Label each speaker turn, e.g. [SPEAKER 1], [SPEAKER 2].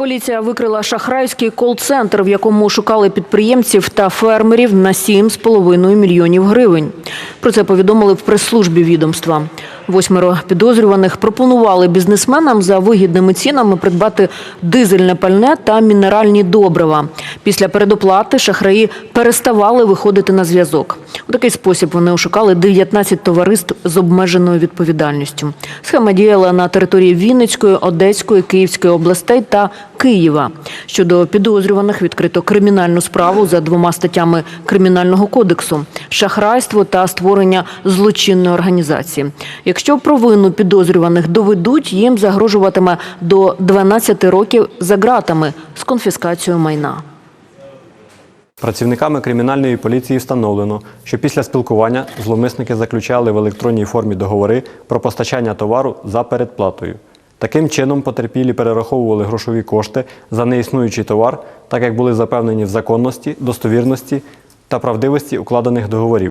[SPEAKER 1] Поліція викрила шахрайський кол-центр, в якому шукали підприємців та фермерів на 7,5 мільйонів гривень. Про це повідомили в прес-службі відомства. Восьмеро підозрюваних пропонували бізнесменам за вигідними цінами придбати дизельне пальне та мінеральні добрива. Після передоплати шахраї переставали виходити на зв'язок. У такий спосіб вони ошукали 19 товариств з обмеженою відповідальністю. Схема діяла на території Вінницької, Одеської, Київської областей та Києва. Щодо підозрюваних відкрито кримінальну справу за двома статтями Кримінального кодексу – шахрайство та створення злочинної організації. Якщо провину підозрюваних доведуть, їм загрожуватиме до 12 років за ґратами з конфіскацією майна.
[SPEAKER 2] Працівниками кримінальної поліції встановлено, що після спілкування зловмисники заключали в електронній формі договори про постачання товару за передплатою. Таким чином потерпілі перераховували грошові кошти за неіснуючий товар, так як були запевнені в законності, достовірності та правдивості укладених договорів.